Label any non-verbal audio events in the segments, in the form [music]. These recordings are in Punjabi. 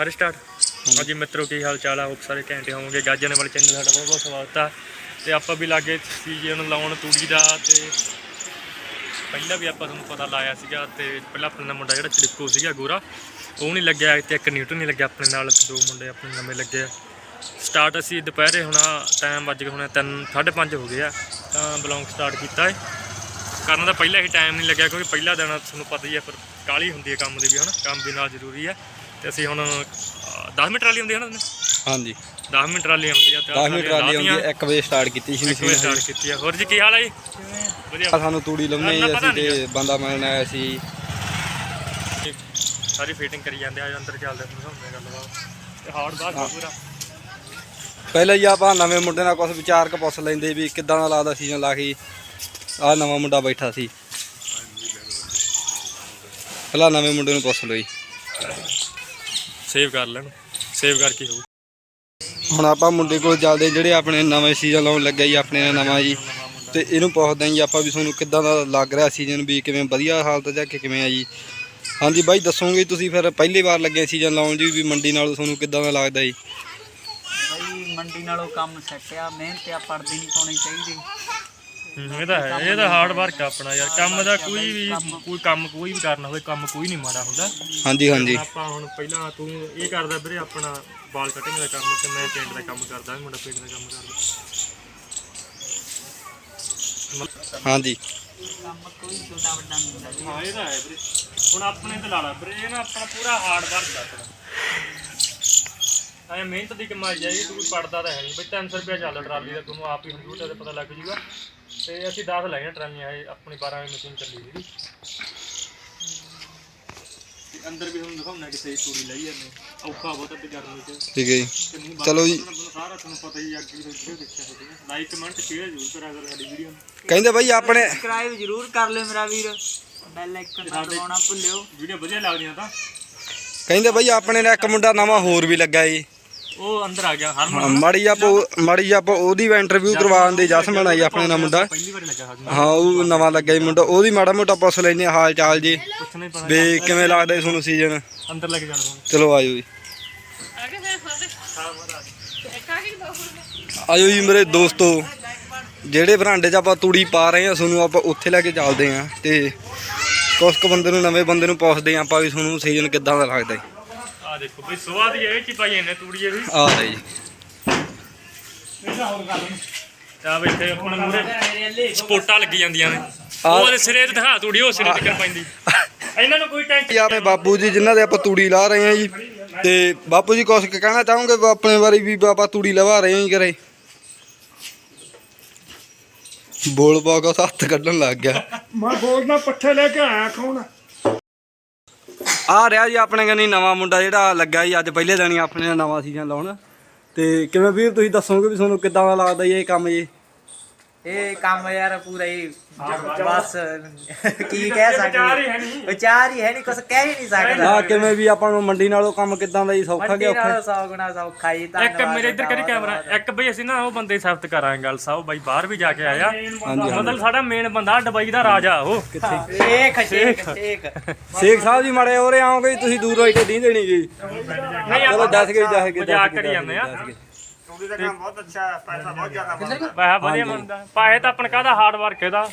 ਕਰ ਸਟਾਰਟ ਹਾਂਜੀ ਮਿੱਤਰੋ ਕੀ ਹਾਲ ਚਾਲ ਆ? ਹੋਪ ਸਾਰੇ ਘੈਂਟੇ ਹੋਵੋਗੇ। ਗਾਜਨ ਵਾਲੇ ਚੈਨਲ ਸਾਡਾ ਬਹੁਤ ਬਹੁਤ ਸਵਾਗਤ ਆ। ਤੇ ਆਪਾਂ ਵੀ ਲਾਗੇ ਸੀਜ਼ਨ ਲਾਉਣ ਤੂੜੀ ਦਾ ਤੇ ਪਹਿਲਾਂ ਵੀ ਆਪਾਂ ਤੁਹਾਨੂੰ ਪਤਾ ਲਾਇਆ ਸੀਗਾ ਤੇ ਪਹਿਲਾਂ ਆਪਣੇ ਮੁੰਡਾ ਜਿਹੜਾ ਚੜਿੱਕੋ ਸੀਗਾ ਗੋਰਾ ਉਹ ਨਹੀਂ ਲੱਗਿਆ ਤੇ ਇੱਕ ਨਿਊਟਨ ਨਹੀਂ ਲੱਗਿਆ ਆਪਣੇ ਨਾਲ ਦੋ ਮੁੰਡੇ ਆਪਣੇ ਨਵੇਂ ਲੱਗੇ ਆ। ਸਟਾਰਟ ਅਸੀਂ ਦੁਪਹਿਰੇ ਹੁਣ ਟਾਈਮ ਵੱਜ ਗਿਆ ਹੁਣ 3 5:30 ਹੋ ਗਏ ਆ ਤਾਂ ਬਲੌਂਗ ਸਟਾਰਟ ਕੀਤਾ ਹੈ ਕਰਨ ਦਾ ਪਹਿਲਾਂ ਹੀ ਟਾਈਮ ਨਹੀਂ ਲੱਗਿਆ ਕਿਉਂਕਿ ਪਹਿਲਾ ਦਿਨ ਆ, ਤੁਹਾਨੂੰ ਪਤਾ ਹੀ ਹੈ ਫਿਰ ਕਾਲੀ ਹੁੰਦੀ ਹੈ ਕੰਮ ਦੀ ਵੀ ਹਨਾ? ਕੰਮ ਵੀ ਨਾਲ ਜ਼ਰੂਰੀ ਹੈ ਤੇ ਅਸੀਂ ਹੁਣ 10 ਮਿੰਟ ਟਰਾਲੀ ਹੁੰਦੀ ਹੈ ਨਾ ਹਾਂਜੀ। 10 ਮਿੰਟ ਟਰਾਲੀ ਆਉਂਦੀ ਆ ਤੇ 10 ਮਿੰਟ ਟਰਾਲੀ ਆਉਂਦੀ ਹੈ 1 ਵਜੇ ਸਟਾਰਟ ਕੀਤੀ ਸੀ ਮਸ਼ੀਨ ਸਟਾਰਟ ਕੀਤੀ ਆ। ਹੋਰ ਜੀ ਕੀ ਹਾਲ ਹੈ ਜੀ? ਵਧੀਆ। ਸਾਨੂੰ ਤੂੜੀ ਪਤਾ ਅਸੀਂ ਤੇ ਬੰਦਾ ਮਿਲਣ ਆਇਆ ਸੀ। ਸਾਰੀ ਫਿਟਿੰਗ ਕਰੀ ਜਾਂਦੇ ਆ ਅੰਦਰ ਚੱਲਦੇ ਸਮਝਾਉਂਦੇ ਗੱਲਬਾਤ। ਤੇ ਹਾਰਡ ਬਾਹਰ ਪੂਰਾ। ਪਹਿਲਾਂ ਹੀ ਆਪਾਂ ਨਵੇਂ ਮੁੰਡੇ ਨਾਲ ਕੁਝ ਵਿਚਾਰ ਕੇ ਪੁੱਛ ਲੈਂਦੇ ਵੀ ਕਿੱਦਾਂ ਦਾ ਲੱਗਦਾ ਸੀਜ਼ਨ ਲਾ ਕੇ ਆਹ ਨਵਾਂ ਮੁੰਡਾ ਬੈਠਾ ਸੀ। ਪਹਿਲਾਂ ਨਵੇਂ ਮੁੰਡੇ ਨੂੰ ਪੁੱਛ ਲਓ ਜੀ। ਸੇਵ ਕਰ ਲੈਣ ਸੇਵ ਕਰਕੇ ਹੋਊ। ਹੁਣ ਆਪਾਂ ਮੁੰਡੇ ਕੋਲ ਚੱਲਦੇ ਜਿਹੜੇ ਆਪਣੇ ਨਵੇਂ ਸੀਜ਼ਨ ਲਾਉਣ ਲੱਗਾ ਜੀ ਆਪਣੇ ਨਾਲ ਨਵਾਂ ਜੀ। ਤੇ ਇਹਨੂੰ ਪੁੱਛਦੇ ਹਾਂ ਜੀ ਆਪਾਂ ਵੀ ਤੁਹਾਨੂੰ ਕਿੱਦਾਂ ਦਾ ਲੱਗ ਰਿਹਾ ਸੀਜ਼ਨ ਵੀ ਕਿਵੇਂ ਵਧੀਆ ਹਾਲਤ ਜਾਂ ਕਿ ਕਿਵੇਂ ਆ ਜੀ। ਹਾਂਜੀ ਬਾਈ ਦੱਸੋਗੇ ਤੁਸੀਂ ਫਿਰ ਪਹਿਲੀ ਵਾਰ ਲੱਗੇ ਸੀਜ਼ਨ ਲਾਉਣ ਜੀ ਵੀ ਮੰਡੀ ਨਾਲੋਂ ਤੁਹਾਨੂੰ ਕਿੱਦਾਂ ਦਾ ਲੱਗਦਾ ਜੀ? ਬਈ ਮੰਡੀ ਨਾਲੋਂ ਕੰਮ ਸੈੱਟ ਆ ਮਿਹਨਤ ਆ ਪੜਦੀ ਨਹੀਂ ਪਾਉਣੀ ਚਾਹੀਦੀ। ਹੂੰ, ਇਹ ਤਾਂ ਹੈ ਇਹ ਤਾਂ ਹਾਰਡ ਵਰਕ ਆਪਣਾ ਯਾਰ ਕੰਮ ਦਾ ਕੋਈ ਵੀ ਕੋਈ ਕੰਮ ਕੋਈ ਵੀ ਕਰਨਾ ਹੋਵੇ ਕੰਮ ਕੋਈ ਨਹੀਂ ਮਾੜਾ ਹੁੰਦਾ। ਹਾਂਜੀ ਹਾਂਜੀ। ਆਪਾਂ ਹੁਣ ਪਹਿਲਾਂ ਤੂੰ ਇਹ ਕਰਦਾ ਵੀਰੇ ਆਪਣਾ ਵਾਲ ਕਟਿੰਗ ਦਾ ਕੰਮ ਤੇ ਮੈਂ ਪੇਂਟ ਦਾ ਕੰਮ ਕਰਦਾ ਮੁੰਡਾ ਪੇਂਟ ਦਾ ਕੰਮ ਕਰਦਾ। ਹਾਂਜੀ। ਕੰਮ ਕੋਈ ਛੋਟਾ ਵੱਡਾ ਨਹੀਂ ਹੁੰਦਾ ਜੀ। ਹਾਂ ਇਹ ਤਾਂ ਹੈ ਵੀਰੇ। ਹੁਣ ਆਪਣੇ ਤੇ ਲਾ ਲਾ ਵੀਰੇ ਇਹ ਨਾ ਆਪਣਾ ਪੂਰਾ ਹਾਰਡ ਵਰਕ ਆ ਆਪਣਾ। ਐ ਮਿਹਨਤ ਦੀ ਕਮਾਈ ਆ ਇਹ ਤੂੰ ਪੜਦਾ ਤਾਂ ਹੈ ਨਹੀਂ। ਬਈ 300 ਰੁਪਏ ਚੱਲ ਟਰਾਲੀ ਦਾ ਤੁਹਾਨੂੰ ਆਪ ਹੀ ਕੰਪਿਊਟਰ ਤੇ ਪਤਾ ਲੱਗ ਜੂਗਾ। ਤੇ ਅਸੀਂ 10 ਲਾਈਆਂ ਟਰਾਲੀਆਂ ਇਹ ਆਪਣੀ 12 ਵਾਲੀ ਮਸ਼ੀਨ ਚੱਲੀ ਤੇ ਅੰਦਰ ਵੀ ਤੁਹਾਨੂੰ ਦਿਖਾਉਣਾ ਕਿੱਥੇ ਤੂੜੀ ਲਈ ਜਾਂਦੇ ਔਖਾ ਬਹੁਤ ਅੱਗੇ ਗਰਮੀ ਚ। ਠੀਕ ਹੈ ਜੀ। ਤੇ ਚਲੋ ਜੀ। ਤੁਹਾਨੂੰ ਸਾਰਾ ਤੁਹਾਨੂੰ ਪਤਾ ਹੀ ਅੱਗੇ ਦੀ ਵੀਡੀਓ ਦੇਖਿਆ ਹੋਵੇ ਲਾਈਕ ਕਮੈਂਟ ਸ਼ੇਅਰ ਜ਼ਰੂਰ ਕਰਿਆ ਕਰੋ ਸਾਡੀ ਵੀਡੀਓ ਨੂੰ। ਕਹਿੰਦੇ ਬਾਈ ਆਪਣੇ ਸਬਸਕ੍ਰਾਈਬ ਜ਼ਰੂਰ ਕਰ ਲਿਓ ਮੇਰਾ ਵੀਰ। Bell icon ਦਬਾਉਣਾ ਭੁੱਲਿਓ। ਵੀਡੀਓ ਵਧੀਆ ਲੱਗਦੀਆਂ ਤਾਂ। ਕਹਿੰਦੇ ਬਾਈ ਆਪਣੇ ਨਾਲ ਇੱਕ ਮੁੰਡਾ ਨਵਾਂ ਹੋਰ ਵੀ ਲੱਗਾ ਜੀ। ਉਹ ਅੰਦਰ ਆ ਗਿਆ ਹਰਮਨ ਮਾੜੀ ਆਪਾਂ ਮਾੜੀ ਆਪਾਂ ਉਹਦੀ ਵੀ ਇੰਟਰਵਿਊ ਕਰਵਾਉਣ ਦੇ ਜਸਮਣ ਆਈ ਆਪਣੇ ਨਾਲ ਮੁੰਡਾ। ਪਹਿਲੀ ਵਾਰ ਲੱਗਾ ਸਾਨੂੰ ਹਾਂ ਉਹ ਨਵਾਂ ਲੱਗਾ ਜੀ ਮੁੰਡਾ। ਉਹਦੀ ਮਾੜਾ ਮੋਟਾ ਪੁੱਛ ਲੈਨੇ ਆ ਹਾਲ ਚਾਲ ਜੀ। ਪੁੱਛਣਾ ਹੀ ਪੈਣਾ। ਵੀ ਕਿਵੇਂ ਲੱਗਦਾ ਜੀ ਤੁਹਾਨੂੰ ਸੀਜ਼ਨ ਅੰਦਰ ਲੈ ਕੇ ਜਾਣਾ। ਹੁਣ ਚਲੋ ਆਜੋ ਜੀ। ਆਜੋ ਜੀ ਮੇਰੇ ਦੋਸਤੋ ਜਿਹੜੇ ਬਰਾਂਡੇ 'ਚ ਆਪਾਂ ਤੂੜੀ ਪਾ ਰਹੇ ਤੁਹਾਨੂੰ ਆਪਾਂ ਉੱਥੇ ਲੈ ਕੇ ਚੱਲਦੇ ਆ ਤੇ ਕੁਛ ਕੁ ਬੰਦੇ ਨੂੰ ਨਵੇਂ ਬੰਦੇ ਨੂੰ ਪੁੱਛਦੇ ਆ ਆਪਾਂ ਵੀ ਤੁਹਾਨੂੰ ਸੀਜ਼ਨ ਕਿੱਦਾਂ ਦਾ ਲੱਗਦਾ ਆ ਦੇਖੋ ਬਈ ਸਵਾਦ ਹੀ ਇਹ ਚ ਹੀ ਪਾਈ ਇਹਨੇ ਤੂੜੀ ਇਹ ਵੀ। ਆ ਲੈ ਜੀ। ਆ ਬਈ ਇੱਥੇ ਆਪਣੇ ਮੂਰੇ ਸਪੋਟਾਂ ਲੱਗੀ ਜਾਂਦੀਆਂ ਨੇ। ਉਹ ਉਹਦੇ ਸਿਰੇ ਤੇ ਦਿਖਾ ਤੂੜੀ ਉਹ ਸਿਰੇ ਤੇ ਕਰ ਪੈਂਦੀ। ਇਹਨਾਂ ਨੂੰ ਕੋਈ ਟੈਂਸ਼ਨ ਜੀ ਆਪਣੇ ਬਾਪੂ ਜੀ ਜਿਨ੍ਹਾਂ ਦੇ ਆਪਾਂ ਤੂੜੀ ਲਾ ਰਹੇ ਆ ਜੀ ਤੇ ਬਾਪੂ ਜੀ ਕੁਛ ਕਹਿਣਾ ਚਾਹੋਗੇ? ਆਪਣੇ ਬਾਰੇ ਵੀ ਆਪਾਂ ਤੂੜੀ ਲਵਾ ਰਹੇ ਆ ਜੀ ਘਰੇ। ਬੋਲ ਕੇ ਹੱਥ ਕੱਢਣ ਲੱਗ ਗਿਆ। ਮੈਂ ਬੋਲਦਾ ਪੱਠੇ ਲੈ ਕੇ ਆਇਆ ਕੌਣ ਆ ਰਿਹਾ ਜੀ ਆਪਣੇ ਕਨੀ ਨਵਾਂ ਮੁੰਡਾ ਜਿਹੜਾ ਲੱਗਾ ਜੀ ਅੱਜ ਪਹਿਲੇ ਦਿਨ ਹੀ ਆਪਣੇ ਨਵਾਂ ਸੀਜ਼ਨ ਲਾਉਣ। ਤੇ ਕਿਵੇਂ ਵੀਰ ਤੁਸੀਂ ਦੱਸੋਗੇ ਵੀ ਤੁਹਾਨੂੰ ਕਿੱਦਾਂ ਦਾ ਲੱਗਦਾ ਜੀ ਇਹ ਕੰਮ ਜੀ? ਇਹ ਕੰਮ ਯਾਰ ਪੂਰਾ ਹੀ ਬਸ। ਕੀ ਕਹਿ ਸਕਦੇ ਵਿਚਾਰ ਹੀ ਹੈ ਨਹੀਂ ਕੁਝ ਕਹਿ ਹੀ ਨਹੀਂ ਸਕਦਾ। ਆ ਕਿਵੇਂ ਵੀ ਆਪਾਂ ਨੂੰ ਮੰਡੀ ਨਾਲੋਂ ਕੰਮ ਕਿੱਦਾਂ ਦਾ ਜੀ ਸੌਖਾ ਮੰਡੀ ਗਿਆ ਔਖਾ? ਨਾਲ ਸੌ ਗੁਣਾ ਸੌਖਾ ਹੀ ਇੱਕ ਧੰਨਵਾਦ ਮੇਰੇ ਇੱਧਰ ਕਰੀ ਕੈਮਰਾ। ਇੱਕ ਬਈ ਅਸੀਂ ਨਾ ਉਹ ਬੰਦੇ ਸਖਤ ਕਰਾਂਗੇ ਗੱਲ ਸਾਹਿਬ ਬਾਈ ਬਾਹਰ ਵੀ ਜਾ ਕੇ ਆਇਆ। ਮਤਲਬ ਸਾਡਾ ਮੇਨ ਬੰਦਾ ਦੁਬਈ ਦਾ ਰਾਜਾ ਉਹ। ਸ਼ੇਖ ਸ਼ੇਖ ਸ਼ੇਖ ਸ਼ੇਖ। ਸਾਹਿਬ ਜੀ ਮੜੇ ਹੋਰੇ ਆਓਗੇ ਜੀ, ਤੁਸੀਂ ਦੂਰੋਂ ਇੱਥੇ ਨਹੀਂ ਦੇਣੀ ਜੀ। ਨਹੀਂ ਚਲੋ ਦੱਸ ਕੇ ਦੱਸ ਕੇ ਮਜ਼ਾਕ ਕਰੀ ਜਾਂਦੇ ਆ। ਤੂੜੀ ਦਾ ਕੰਮ ਬਹੁਤ ਅੱਛਾ ਹੈ ਪੈਸਾ ਬਹੁਤ ਜ਼ਿਆਦਾ ਬਣਦਾ। ਪੈਸਾ ਵਧੀਆ ਬਣਦਾ। ਪੈਸੇ ਤਾਂ ਆਪਣ ਕਾਹਦਾ ਹਾਰਡ ਵਰਕ ਇਹਦਾ?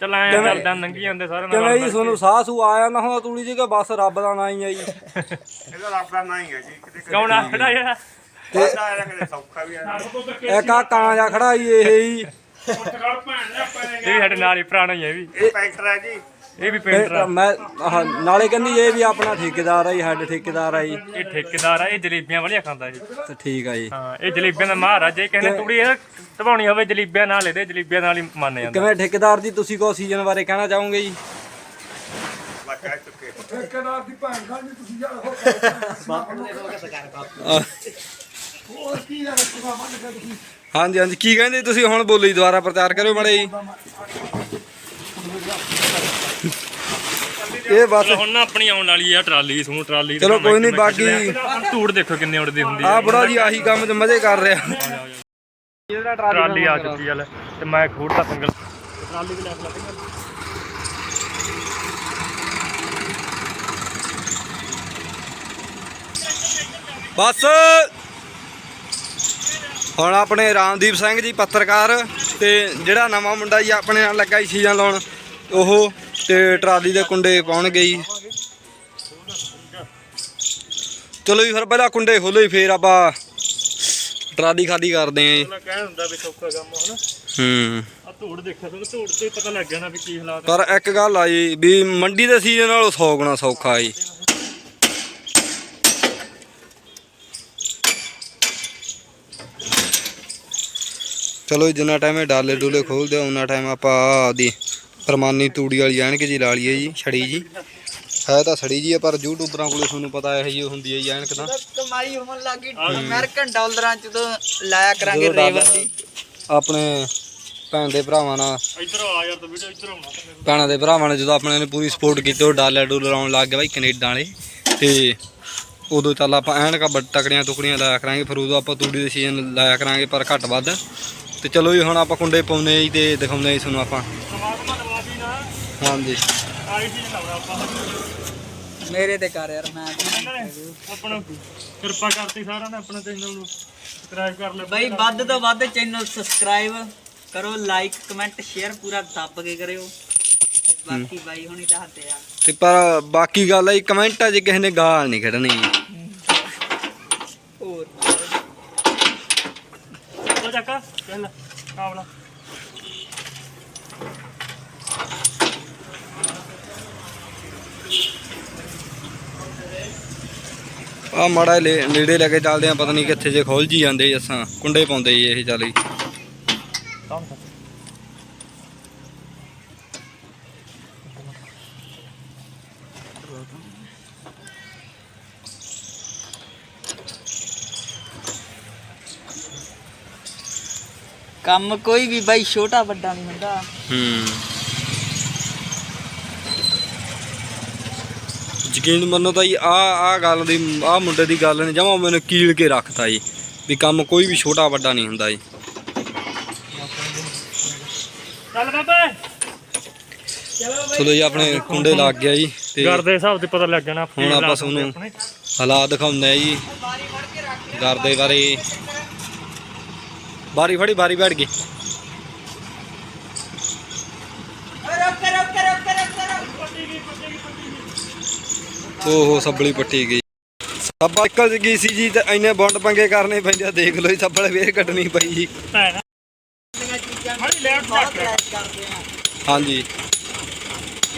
ਚੱਲ ਐ ਚੱਲਦਾ ਨੰਗੀ ਜਾਂਦੇ ਸਾਰੇ ਨਾਲ ਕਿਵੇਂ ਜੀ ਤੁਹਾਨੂੰ ਸਾਹ ਸੂ ਆਇਆ ਨਾ ਹੁੰਦਾ ਤੂੜੀ ਜੀ ਕਿ ਬਸ ਰੱਬ ਦਾ ਨਾਂ ਹੀ ਆ ਜੀ? ਇਹਦਾ ਰੱਬ ਦਾ ਨਾਂ ਹੀ ਹੈ ਜੀ ਕਿਤੇ ਕੌਣ ਆ ਖੜਾ ਜਿਹੜਾ ਕਿਤੇ ਆਇਆ ਕਿਤੇ ਸੌਖਾ ਵੀ ਹੈ ਇੱਕ ਆ ਕਾਂ ਜਾ ਖੜਾ ਜੀ ਇਹ ਜੀ। ਇਹ ਸਾਡੇ ਨਾਲ ਹੀ ਪੁਰਾਣਾ ਹੀ ਹੈ ਵੀ। ਇਹ ਪੈਕਟਰ ਹੈ ਜੀ। ਇਹ ਵੀ ਪੇਂਟਰ ਆ। ਮੈਂ ਆਹ, ਨਾਲੇ ਕਹਿੰਦੀ ਇਹ ਵੀ ਆਪਣਾ ਠੇਕੇਦਾਰ ਆ ਜੀ ਹੈਡ ਠੇਕੇਦਾਰ ਆ ਜੀ। ਇਹ ਠੇਕੇਦਾਰ ਆ ਇਹ ਜਲੇਬੀਆਂ ਵਾਲੀਆਂ ਖਾਂਦਾ ਇਹ। ਤੇ ਠੀਕ ਆ ਜੀ। ਹਾਂ ਇਹ ਜਲੇਬੀਆਂ ਦਾ ਮਹਾਰਾਜ ਜੇ ਕਿਸੇ ਨੇ ਤੂੜੀ ਇਹ ਧਵਾਉਣੀ ਹੋਵੇ ਜਲੇਬੀਆਂ ਨਾਲ ਇਹਦੇ ਜਲੇਬੀਆਂ ਨਾਲ ਹੀ ਮੰਨ ਜਾਂਦਾ। ਕਿਵੇਂ ਠੇਕੇਦਾਰ ਜੀ ਤੁਸੀਂ ਕੋ ਸੀਜ਼ਨ ਬਾਰੇ ਕਹਿਣਾ ਚਾਹੋਗੇ ਜੀ? ਮੈਂ ਕਹਿ ਚੁੱਕੇ ਠੇਕੇਦਾਰ ਦੀ ਭੈਣ ਗੱਲ ਨਹੀਂ ਤੁਸੀਂ ਯਾਰ ਹੋਰ ਕੀ ਯਾਰ ਤੁਗਾ ਮੰਨ ਕੇ ਤੁਸੀਂ। ਹਾਂਜੀ ਹਾਂਜੀ ਕੀ ਕਹਿੰਦੇ ਤੁਸੀਂ? ਹੁਣ ਬੋਲੋ ਦੁਬਾਰਾ ਪ੍ਰਚਾਰ ਕਰਿਓ ਮੜੇ ਜੀ। ਇਹ ਬਸ ਹੁਣ ਨਾ ਆਪਣੀ ਆਉਣ ਵਾਲੀ ਆ ਟਰਾਲੀ ਤੁਹਾਨੂੰ ਟਰਾਲੀ ਚਲੋ ਕੋਈ ਨਹੀਂ ਬਾਕੀ ਧੂੜ ਦੇਖੋ ਕਿੰਨੇ ਉੜਦੀ ਹੁੰਦੀ ਆ। ਬੜਾ ਜੀ ਆਹੀ ਕੰਮ 'ਚ ਮਜ਼ੇ ਕਰ ਰਿਹਾ। ਟਰਾਲੀ ਆ ਚੁੱਕੀ ਆ ਲੈ ਤੇ ਮੈਂ ਖੂੜਦਾ ਪੰਗਲ ਟਰਾਲੀ ਵੀ ਲੈ ਕੇ ਲੱਗ ਬਸ। ਹੁਣ ਆਪਣੇ ਰਾਮਦੀਪ ਸਿੰਘ ਜੀ ਪੱਤਰਕਾਰ ਤੇ ਜਿਹੜਾ ਨਵਾਂ ਮੁੰਡਾ ਜੀ ਆਪਣੇ ਨਾਲ ਲੱਗਾ ਸੀ ਸੀਜ਼ਨ ਲਾਉਣ ਉਹ ਤੇ ਟਰਾਲੀ ਦੇ ਕੁੰਡੇ ਪਾਉਣਗੇ ਜੀ ਚਲੋ ਜੀ ਫਿਰ ਪਹਿਲਾਂ ਕੁੰਡੇ ਖੋਲੋ ਫੇਰ ਆਪਾਂ ਟਰਾਲੀ ਖਾਲੀ ਕਰਦੇ ਆਂ ਜੀ। ਉਹਨਾਂ ਕਹਿ ਹੁੰਦਾ ਵੀ ਸੌਖਾ ਕੰਮ ਹਨਾ? ਹੂੰ। ਆ ਧੂੜ ਦੇਖਿਆ ਤੁਹਾਨੂੰ ਧੂੜ ਤੋਂ ਹੀ ਪਤਾ ਲੱਗ ਗਿਆ ਨਾ ਵੀ ਕੀ ਹਾਲਾਤ ਆ। ਪਰ ਇੱਕ ਗੱਲ ਆ ਜੀ ਵੀ ਮੰਡੀ ਦੇ ਸੀਜ਼ਨ ਨਾਲੋਂ 100 ਗੁਣਾ ਸੌਖਾ ਜੀ। ਚਲੋ ਜਿੰਨਾ ਟਾਈਮ ਇਹ ਡਾਲੇ ਡੂਲੇ ਖੋਲਦੇ ਉਹਨਾਂ ਟਾਈਮ ਆਪਾਂ ਆਦੀ ਪਰਮਾਨੀ ਤੂੜੀ ਵਾਲੀ ਐਨਕ ਜੀ ਲਾ ਲਈਏ ਜੀ ਛੜੀ ਜੀ। ਹੈ ਤਾਂ ਛੜੀ ਜੀ ਆ ਪਰ ਯੂਟਿਊਬਰਾਂ ਕੋਲੇ ਤੁਹਾਨੂੰ ਪਤਾ ਇਹ ਜੀ ਹੁੰਦੀ ਹੈ ਜੀ ਐਨਕ ਤਾਂ। ਕਮਾਈ ਹੋਣ ਲੱਗੀ ਅਮਰੀਕਨ ਡਾਲਰਾਂ ਚ ਤਾਂ ਲਾਇਆ ਕਰਾਂਗੇ ਰੇਵਨ ਦੀ। ਆਪਣੇ ਭੈਣ ਦੇ ਭਰਾਵਾਂ ਨਾਲ। ਇੱਧਰ ਆ ਯਾਰ ਤਾਂ ਵੀਡੀਓ ਇੱਧਰ ਆਉਣਾ ਭੈਣਾਂ ਦੇ ਭਰਾਵਾਂ ਨੇ ਜਦੋਂ ਆਪਣੇ ਨੇ ਪੂਰੀ ਸਪੋਰਟ ਕੀਤੀ ਉਹ ਡਾਲਰ ਡੂਲਰ ਆਉਣ ਲੱਗ ਗਏ ਬਾਈ ਕੈਨੇਡਾ ਵਾਲੇ। ਤੇ ਉਦੋਂ ਚੱਲ ਆਪਾਂ ਐਨਕਾਂ ਬੱਟ ਤਕੜੀਆਂ ਤੁਕੜੀਆਂ ਲਾਇਆ ਕਰਾਂਗੇ ਫਿਰ ਉਦੋਂ ਆਪਾਂ ਤੂੜੀ ਦੇ ਸੀਜ਼ਨ ਲਾਇਆ ਕਰਾਂਗੇ ਪਰ ਘੱਟ ਵੱਧ। ਤੇ ਚਲੋ ਜੀ ਹੁਣ ਆਪਾਂ ਕੁੰਡੇ ਪਾਉਂਦੇ ਜੀ ਤੇ ਦਿਖਾਉਂਦੇ ਜੀ ਤੁਹਾਨੂੰ ਆਪਾਂ ਪਰਮਾਤਮਾ ਦਵਾ ਦੀ ਨਾ ਹਾਂਜੀ। ਆਈ ਚੀਜ਼ ਲਾਉਣਾ ਆਪਾਂ ਮੇਰੇ ਤੇ ਕਰ ਯਾਰ ਮੈਂ ਆਪਣਾ ਕਿਰਪਾ ਕਰਤੀ ਸਾਰਿਆਂ ਨੇ ਆਪਣੇ ਚੈਨਲ ਨੂੰ ਸਬਸਕ੍ਰਾਈਬ ਕਰ ਲਿਆ। ਬਈ ਵੱਧ ਤੋਂ ਵੱਧ ਚੈਨਲ ਸਬਸਕ੍ਰਾਈਬ ਕਰੋ ਲਾਈਕ ਕਮੈਂਟ ਸ਼ੇਅਰ ਪੂਰਾ ਦੱਬ ਕੇ ਕਰਿਓ। ਬਾਕੀ ਬਾਈ ਹੁਣੀ ਚਾਹਤੇ ਆ। ਤੇ ਪਰ ਬਾਕੀ ਗੱਲ ਹੈ ਕਮੈਂਟਾਂ 'ਚ ਕਿਸੇ ਨੇ ਗਾਲ ਨਹੀਂ ਕੱਢਣੀ ਹੋਰ ਉਹ ਚੱਕਾ ਚੱਲ ਕਾਵਲਾ ਆ ਮਾੜਾ ਨੇੜੇ ਲੈ ਕੇ ਚੱਲਦੇ ਆ ਪਤਾ ਨਹੀਂ ਕਿੱਥੇ ਜੇ ਖੋਲ ਜੀ ਜਾਂਦੇ ਅਸਾਂ ਕੁੰਡੇ ਪਾਉਂਦੇ ਜੀ ਇਹ ਚੱਲ ਜੀ। ਕੰਮ ਕੋਈ ਵੀ ਬਾਈ ਛੋਟਾ ਵੱਡਾ ਨਹੀਂ ਹੁੰਦਾ। ਹੂੰ। ਯਕੀਨ ਮੰਨੋ ਤਾਂ ਜੀ ਆ ਆ ਗੱਲ ਦੀ ਆ ਮੁੰਡੇ ਦੀ ਗੱਲ ਨੇ ਜਮਾ ਮੈਨੂੰ ਕੀਲ ਕੇ ਰੱਖਤਾ ਜੀ ਵੀ ਕੰਮ ਕੋਈ ਵੀ ਛੋਟਾ ਵੱਡਾ ਨਹੀਂ ਹੁੰਦਾ ਜੀ। ਚੱਲ ਬਾਬੇ। ਚਲੋ ਜੀ ਆਪਣੇ ਕੁੰਡੇ ਲੱਗ ਗਿਆ ਜੀ ਤੇ ਘਰ ਦੇ ਹਿਸਾਬ ਤੇ ਪਤਾ ਲੱਗ ਜਾਣਾ ਹੁਣ ਆਪਾਂ ਤੁਹਾਨੂੰ-। ਹਾਲਾਤ ਦਿਖਾਉਂਦੇ ਆ ਜੀ। ਘਰ ਦੇ ਬਾਰੇ ਬਾਰੀ ਫੜੀ ਬਾਰੀ ਬੈਠ ਗਈ। ਓਹੋ ਸੱਬਲੀ ਪੱਟੀ ਗਈ। ਸੱਬਾ ਨਿਕਲ ਗਈ ਸੀ ਜੀ ਤੇ ਇੰਨੇ ਬੌਂਡ ਪੰਗੇ ਕਰਨੇ ਪੈਂਦੇ ਆ ਦੇਖ ਲਓ ਜੀ ਸੱਬਲ ਵੇਰ ਕੱਟਣੀ ਪਈ ਜੀ। ਭੈਣ ਮਾੜੀ ਲੈਟ ਚੱਕ ਹਾਂਜੀ।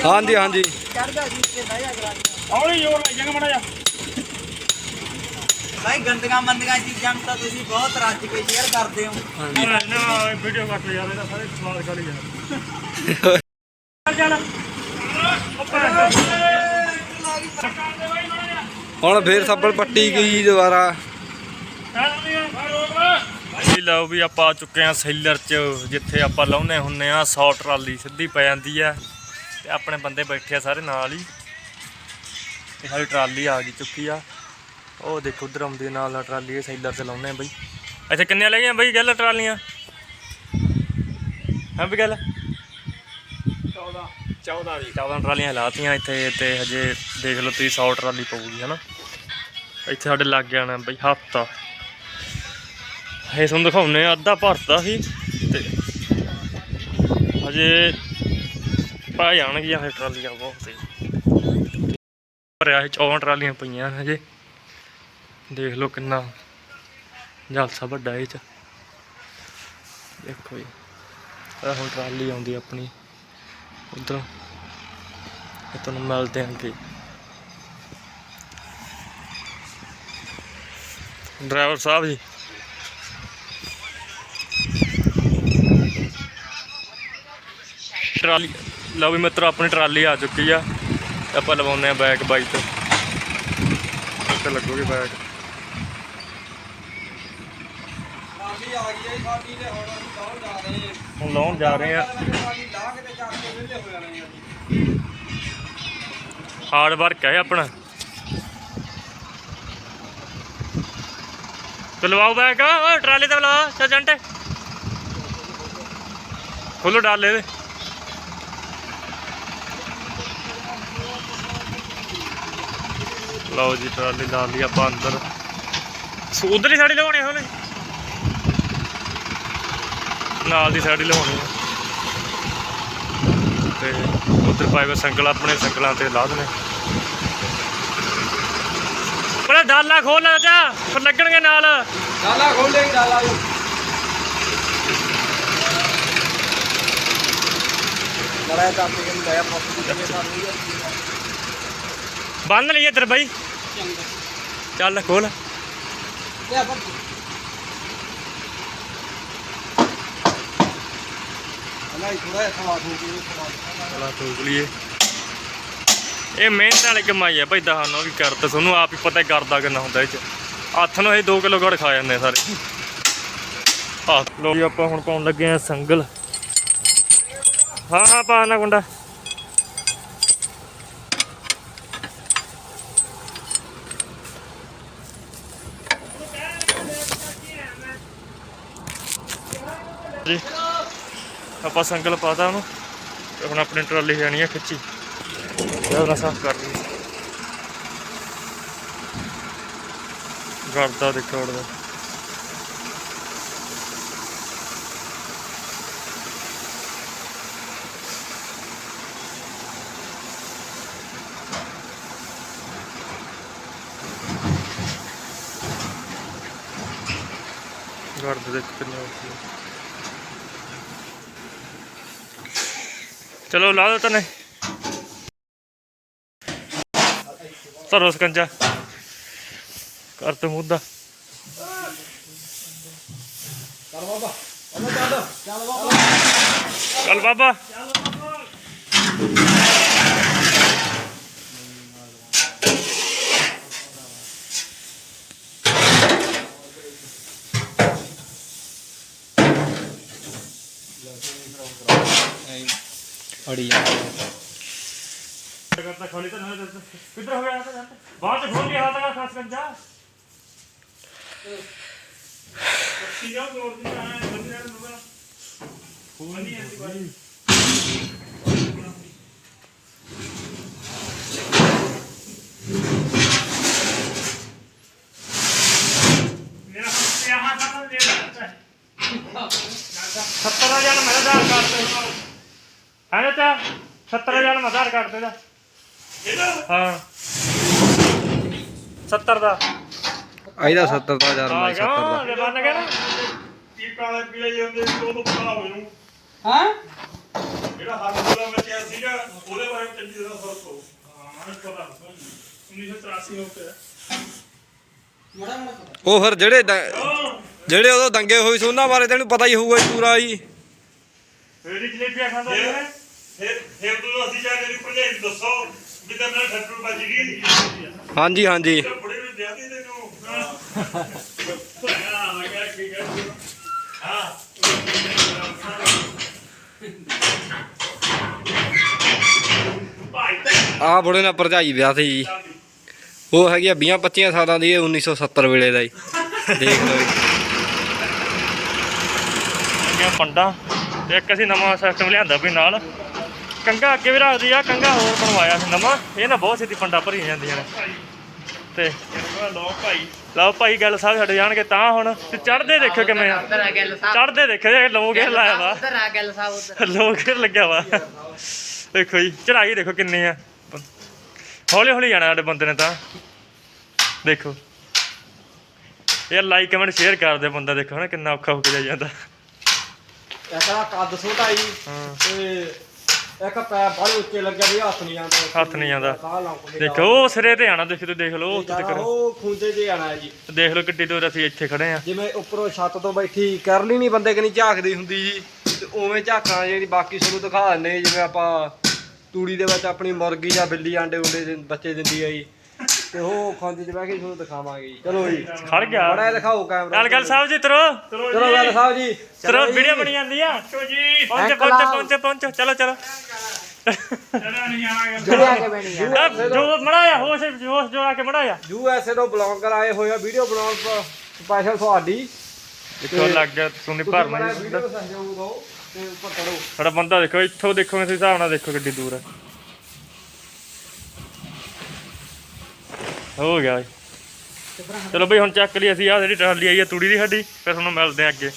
ਹਾਂਜੀ ਹਾਂਜੀ। ਹੌਲੀ ਜੋਰ ਲਾਈ ਜਾਂਗਾ ਮੜਾ ਜਾ ਬਾਈ ਗੰਦਗਾ ਮੰਦਗਾ ਚੀਜ਼ਾਂ ਨੂੰ ਤਾਂ ਤੁਸੀਂ ਬਹੁਤ ਰੱਜ ਕੇ ਸ਼ੇਅਰ ਕਰਦੇ ਹੋ। ਨਾ ਵੀਡੀਓ ਕੱਟ ਯਾਰ ਇਹਦਾ ਸਾਰੇ ਸਵਾਲ ਕਰ ਯਾਰ [laughs] ਚੱਲ ਚੱਲ। ਉੱਪਰ ਹੁਣ ਫੇਰ ਸੱਬਲ ਪੱਟੀ ਗਈ ਦੁਬਾਰਾ। ਜੀ ਲਓ ਵੀ ਆਪਾਂ ਆ ਚੁੱਕੇ ਆ ਸੈਲਰ ਚ, ਜਿੱਥੇ ਆਪਾਂ ਲਾਉਨੇ ਹੁੰਨੇ ਆ 100 ਟਰਾਲੀ ਸਿੱਧੀ ਪੈ ਜਾਂਦੀ ਆ ਤੇ ਆਪਣੇ ਬੰਦੇ ਬੈਠੇ ਆ ਸਾਰੇ ਨਾਲ ਹੀ। ਤੇ ਸਾਡੀ ਟਰਾਲੀ ਆ ਗਈ ਚੁੱਕੀ ਆ। ਉਹ ਦੇਖੋ ਉਧਰ ਆਉਂਦੀ ਨਾਲ ਨਾਲ ਟਰਾਲੀ, ਇਹ ਸੈਲਰ ਚ ਲਾਉਨੇ ਆ ਬਈ। ਇੱਥੇ ਕਿੰਨੇ ਲੈ ਗਈਆਂ ਬਈ ਗੱਲ ਟਰਾਲੀਆਂ? ਹਾਂ ਵੀ ਗੱਲ? 14 14 ਦੀ 14 ਟਰਾਲੀਆਂ ਲਾਤੀਆਂ ਇੱਥੇ ਤੇ ਹਜੇ ਦੇਖ ਲਓ ਤੁਸੀਂ 100 ਟਰਾਲੀ ਪਊਗੀ, ਹਨਾ? ਇੱਥੇ ਸਾਡੇ ਲੱਗ ਜਾਣਾ ਬਈ ਹਫਤਾ। ਇਹ ਤੁਹਾਨੂੰ ਦਿਖਾਉਨੇ ਆ ਅੱਧਾ ਭਰਤਾ ਸੀ ਤੇ ਹਜੇ ਪਾ ਜਾਣਗੀਆਂ ਫਿਰ ਟਰਾਲੀਆਂ ਬਹੁਤ ਤੇ ਭਰਿਆ ਇਹ 14 ਟਰਾਲੀਆਂ ਪਈਆਂ ਹਜੇ। ਦੇਖ ਲਓ ਕਿੰਨਾ ਜਲਸਾ ਵੱਡਾ ਇਹ ਚ। ਦੇਖੋ ਜੀ ਹੁਣ ਟਰਾਲੀ ਆਉਂਦੀ ਆਪਣੀ। ਉਧਰ। ਇਹ ਤੁਹਾਨੂੰ ਮਿਲਦੇ ਆਂ ਅੱਗੇ। ਡਰਾਈਵਰ ਸਾਹਿਬ ਜੀ। ਟਰਾਲੀ ਲਓ ਵੀ ਮਿੱਤਰੋ ਆਪਣੀ ਟਰਾਲੀ ਆ ਚੁੱਕੀ ਆ। ਤੇ ਆਪਾਂ ਲਵਾਉਂਦੇ ਆ ਬੈਕ ਬਾਈਕ ਤੇ ਉੱਤੇ ਲੱਗੂਗੀ ਬੈਕ ਸਾਡੀ ਆ ਗਈ ਹੈ ਸਾਡੀ ਤੇ ਹੁਣ ਕੌਣ ਜਾ ਰਹੇ ਆ। ਹੁਣ ਲਾਉਣ ਜਾ ਰਹੇ ਆ। ਹਾਰਡ ਵਰਕ ਹੈ ਆਪਣਾ। ਤੇ ਲਵਾਓ ਓ ਟਰਾਲੀ ਤੇ ਲਵਾ ਸਰਜੰਟ ਖੋਲੋ ਡਾਲੇ ਦੇ। ਲਓ ਜੀ, ਟਰਾਲੀ ਲਾ ਲਈ ਆਪਾਂ ਅੰਦਰ। ਉਧਰ ਹੀ ਸਾੜੀ ਲਵਾਉਣੀ ਹੋਣੇ। ਨਾਲ ਦੀ ਸਾੜੀ ਲਵਾਉਣੀ ਆ। ਤੇ ਉਧਰ ਪਾਏ ਵੇ ਸੰਗਲ ਆਪਣੇ ਸੰਗਲਾਂ ਤੇ ਲਾ ਦਨੇ ਬੜਾ ਡਾਲਾ ਖੋਲ ਲੈ ਚਾ ਫਿਰ ਲੱਗਣਗੇ ਨਾਲ। ਡਾਲਾ ਖੋਲੇਗੀ ਡਾਲਾ ਬੜਾ ਕੰਮ ਕੇ ਲਿਆ ਪੱਪੂ ਜਿਵੇਂ ਸਾਨੂੰ ਬੰਨ ਲਈਏ ਇੱਧਰ ਬਾਈ। ਚੱਲ ਖੋਲ। ਲਿਆ ਪੱਪੂ ਨਹੀਂ ਥੋੜਾ ਜਿਹਾ ਖਵਾ ਦੂੰ ਕਿ ਖਵਾ ਚਲਾ ਠੋਕ ਲਈਏ। ਇਹ ਮਿਹਨਤ ਵਾਲੀ ਕਮਾਈ ਆ ਭਾਈ ਦਹਾਨੋਂ ਵੀ ਕਰਦਾ ਤੁਹਾਨੂੰ ਆਪ ਹੀ ਪਤਾ ਹੀ ਕਰਦਾ ਕਿੰਨਾ ਹੁੰਦਾ ਇਹ ਚ। ਹੱਥ ਨੂੰ ਇਹ 2 ਕਿਲੋ ਗੜ ਖਾ ਜਾਂਦੇ ਸਾਰੇ। ਆ ਲੋ ਜੀ, ਆਪਾਂ ਹੁਣ ਪਾਉਣ ਲੱਗੇ ਆ ਸੰਗਲ। ਹਾਂ ਹਾਂ, ਪਾ ਨਾ ਗੁੰਡਾ। ਆਪਾਂ ਸੰਗਲ ਪਾਤਾ ਉਹਨੂੰ ਤੇ ਹੁਣ ਆਪਣੀ ਟਰਾਲੀ ਜਾਣੀ ਆ ਖਿੱਚੀ। ਉਹਦਾ ਸਾਫ਼ ਕਰ ਲਈ। ਕਰਦਾ ਦੇਖੋ ਉਹਦਾ ਕਰਦਾ ਦੇਖ ਕਿੰਨਾ ਔਖੀ। ਆ। ਚਲੋ ਲਾ ਦੋ ਤਨੇ। ਸਰੋ ਸਕੰਜਾ। ਕਰ ਤੇ ਮੁੱਦਾ। ਕਰ ਬਾਬਾ। ਚੱਲ ਚੱਲ ਚੱਲ ਬਾਬਾ। ਚੱਲ ਬਾਬਾ ਅੜੀ ਕਰਤਾ ਖੋਲੀ ਤਾਂ ਨਾ ਕਿੱਧਰ ਹੋ ਤਾਂ ਦਾ ਦੀ ਨੂੰ ਖੋਲ ਨਹੀਂ ਆਂਦੀ ਬਾਈ ਮੇਰਾ ਹੱਥ ਯਹਾਂ ਤੱਕ ਦੇ। ਰੱਖਤਾ ਹੈ। 70000 ਮੇਰਾ ਆਧਾਰ ਕਾਰਡ ਤੇ ਹੈ ਨਾ ਚਾ 70000 ਮੈਂ ਆਧਾਰ ਕਾਰਡ ਤੇ ਦਾ। ਹਾਂ 70 ਦਾ ਇਹਦਾ 70 ਦਾ ਹਜ਼ਾਰ ਆ ਮੈਂ 70 ਦਾ। ਜੇ ਬਣ ਗਿਆ ਨਾ। ਕੀ ਕਾਲੇ ਪੀਲੇ ਜਾਂਦੇ ਉਹ ਤੋਂ ਪਤਾ ਮੈਨੂੰ ਹਾਂ? ਜਿਹੜਾ ਹੱਥ ਵਾਲਾ ਬੱਚਾ ਸੀਗਾ ਉਹਦੇ ਬਾਰੇ ਚੰਗੀ ਤਰ੍ਹਾਂ ਸੋਚੋ ਹਾਂ ਪਤਾ 1983 ਹੋ ਗਿਆ। ਉਹ ਫਿਰ ਜਿਹੜੇ ਦ- ਜਿਹੜੇ ਉਦੋਂ ਦੰਗੇ ਹੋਏ ਸੀ ਉਹਨਾਂ ਬਾਰੇ ਤੈਨੂੰ ਪਤਾ ਹੀ ਹੋਊਗਾ ਪੂਰਾ ਜੀ ਫੇਰੀ ਜਲੇਬੀਆਂ ਖਾਂਦਾ ਰਿਹਾ ਫਿਰ ਫਿਰ ਤੂੰ ਅਸੀਂ ਜਾ ਕੇ ਭਰਜਾਈ ਨੂੰ ਦੱਸੋ ਵੀ ਤਾਂ ਮੇਰਾ ਠੱਟੂ ਵੱਜ ਗਈ। ਹਾਂਜੀ ਹਾਂਜੀ। ਤੇ ਬੁੜੇ ਨੂੰ ਦਿਆਦੀ ਤੈਨੂੰ। ਹਾਂ ਮੈਂ ਕਿਹਾ ਕੀ ਕਰ ਹਾਂ। ਭਾਈ ਆਹ ਬੁੜੇ ਨਾਲ ਭਰਜਾਈ ਵਿਆਹ ਸੀ ਜੀ। ਉਹ ਹੈਗੀ ਆ 20 25 ਸਾਲਾਂ ਦੀ ਇਹ 1970 ਵੇਲੇ ਦਾ ਜੀ। ਦੇਖ ਲਓ ਜੀ। ਪੰਡਾ। ਤੇ ਇੱਕ ਅਸੀਂ ਨਵਾਂ ਸਿਸਟਮ ਲਿਆਂਦਾ ਵੀ ਨਾਲ। ਕੰਗਾ ਅੱਗੇ ਵੀ ਰੱਖਦੀ ਆ ਕੰਗਾ ਹੋਰ ਬਣਵਾਇਆ ਸੀ ਨਵਾਂ। ਇਹ ਨਾ ਬਹੁਤ ਛੇਤੀ ਪੰਡਾ ਭਰੀ ਜਾਂਦੀਆਂ ਨੇ। ਤੇ ਲੋ ਭਾਈ। ਲਓ ਭਾਈ ਗੱਲ ਸਾਹਿਬ ਛੱਡ ਜਾਣਗੇ ਤਾਂ ਹੁਣ। ਤੇ ਚੜਦੇ ਦੇਖੋ ਕਿਵੇਂ ਆ। ਉਧਰ ਆ ਗੱਲ ਸਾਹਿਬ। ਚੜਦੇ ਦੇਖੋ ਜੇ ਲੋਕ ਇਹ ਲਾਇਆ ਵਾ। ਉਧਰ ਆ ਗੱਲ ਸਾਹਿਬ ਉਧਰ। ਲੋਕ ਇਹ ਲੱਗਿਆ ਵਾ। ਦੇਖੋ ਜੀ ਚੜਾਈ ਦੇਖੋ ਕਿੰਨੀ ਆ। ਹੌਲੀ ਹੌਲੀ ਜਾਣਾ ਸਾਡੇ ਬੰਦੇ ਨੇ ਤਾਂ। ਦੇਖੋ। ਇਹ ਲਾਈਕ ਕਮੈਂਟ ਸ਼ੇਅਰ ਕਰਦੇ ਬੰਦਾ ਦੇਖੋ ਨਾ ਕਿੰਨਾ ਔਖਾ ਹੋ ਕੇ ਜਾਈ ਜਾਂਦਾ। ਇਹਦਾ ਕੱਦ ਛੋਟਾ ਜੀ ਹਾਂ। ਤੇ ਇੱਕ ਪੈਰ ਬੜੇ ਉੱਚੇ ਲੱਗਿਆ ਵੀ ਹੱਥ ਨਹੀਂ ਜਾਂਦਾ ਹੱਥ ਨਹੀਂ ਜਾਂਦਾ ਸਾਹ ਲੰਕਦੇ ਦੇਖੋ ਉਹ ਸਿਰੇ ਤੇ ਆਣਾ ਦੇਖੋ ਦੇਖ ਲਓ ਉੱਥੇ ਤੱਕ। ਉਹ ਖੁੰਦੇ ਜੇ ਆਣਾ ਹੈ ਜੀ। ਦੇਖ ਲਓ ਕਿੱਡੀ ਦੂਰ ਅਸੀਂ ਇੱਥੇ ਖੜੇ ਆ ਜਿਵੇਂ ਉੱਪਰੋਂ ਛੱਤ ਤੋਂ ਬੈਠੀ ਕਰਲੀ ਨਹੀਂ ਬੰਦੇ ਕਨੀ ਝਾਕਦੀ ਹੁੰਦੀ ਜੀ। ਤੇ ਉਵੇਂ ਝਾਕਾਂ ਜਿਹੜੀ ਬਾਕੀ ਤੁਹਾਨੂੰ ਦਿਖਾ ਦਿੰਦੇ ਜਿਵੇਂ ਆਪਾਂ ਤੂੜੀ ਦੇ ਵਿੱਚ ਆਪਣੀ ਮੁਰਗੀ ਜਾਂ ਬਿੱਲੀ ਆਂਡੇ ਉਂਡੇ ਬੱਚੇ ਦਿੰਦੀ ਆ ਜੀ। ਤੇ ਉਹ ਖੁੰਦ 'ਚ ਬਹਿ ਕੇ ਤੁਹਾਨੂੰ ਦਿਖਾਵਾਂਗੇ ਜੀ। ਚਲੋ ਜੀ। ਖੜ ਗਿਆ। ਬੜਾ ਦਿਖਾਓ ਕੈਮਰਾ। ਗੱਲ ਗੱਲ ਸਾਹਿਬ ਜੀ ਤਰੋ। ਚਲੋ ਗੱਲ ਸਾਹਿਬ ਜੀ। ਤਰੋ। ਵੀਡੀਓ ਬਣੀ ਜਾਂਦੀ ਆ। ਜੀ। ਪਹੁੰਚ ਪਹੁੰਚ। ਪਹੁੰਚ ਪਹੁੰਚ। ਚਲੋ ਚਲੋ। ਚਲਾ ਨਹੀਂ ਆਵਾਂਗੇ ਜੁੜਿਆ ਕੇ ਬਣੀ ਆ। ਆ, ਜੋ ਮੜਾਇਆ ਹੋਸ਼ ਹੋਸ਼ ਜੋ ਆ ਕੇ ਮੜਾਇਆ ਯੂ ਐਸ ਏ ਤੋਂ ਬਲੌਗਰ ਆਏ ਹੋਏ ਆ। ਵੀਡੀਓ ਬਣਾਉਣ ਸਪੈਸ਼ਲ ਤੁਹਾਡੀ। ਦੇਖੋ ਲੱਗ ਗਿਆ ਸੁਣੀ ਭਰਨਾ ਜੀ ਵੀਡੀਓ ਦਾ ਸਹਿਯੋਗ ਦਿਓ ਤੇ ਉੱਪਰ ਕਰੋ ਸਾਡਾ ਬੰਦਾ ਦੇਖੋ ਇੱਥੋਂ ਦੇਖੋ ਇਸ ਹਿਸਾਬ ਨਾਲ ਦੇਖੋ ਕਿੱਡੀ ਦੂਰ ਹੈ ਹੋ ਗਿਆ ਚਲੋ ਬਈ ਹੁਣ ਚੱਕ ਲਈ ਅਸੀਂ ਆ ਜਿਹੜੀ ਟਰਾਲੀ ਆਈ ਹੈ ਤੂੜੀ ਦੀ ਸਾਡੀ ਫਿਰ ਤੁਹਾਨੂੰ ਮਿਲਦੇ ਆ ਅੱਗੇ।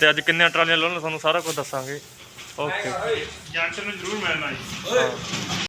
ਤੇ ਅੱਜ ਕਿੰਨੀਆਂ ਟਰਾਲੀਆਂ ਲਾਉਣ ਤੁਹਾਨੂੰ ਸਾਰਾ ਕੁਝ ਦੱਸਾਂਗੇ। ਓਕੇ। ਜੰਟ ਨੂੰ ਜ਼ਰੂਰ ਮਿਲਣਾ ਜੀ।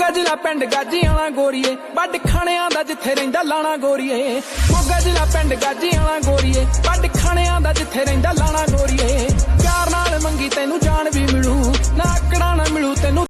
ਮੋਗਾ ਜ਼ਿਲ੍ਹਾ ਪਿੰਡ ਗਾਜੀ ਵਾਲਾ ਗੋਰੀਏ, ਵੱਡ ਖਾਣਿਆਂ ਦਾ ਜਿੱਥੇ ਰਹਿੰਦਾ ਲਾਣਾ ਗੋਰੀਏ। ਮੋਗਾ ਜ਼ਿਲ੍ਹਾ ਪਿੰਡ ਗਾਜੀ ਵਾਲਾ ਗੋਰੀਏ, ਵੱਡ ਖਾਣਿਆਂ ਦਾ ਜਿੱਥੇ ਰਹਿੰਦਾ ਲਾਣਾ ਗੋਰੀਏ। ਪਿਆਰ ਨਾਲ ਮੰਗੀ ਤੈਨੂੰ ਜਾਨ ਵੀ ਮਿਲੂ, ਨਾ ਆਕੜਾਂ ਨਾ ਮਿਲੂ ਤੈਨੂੰ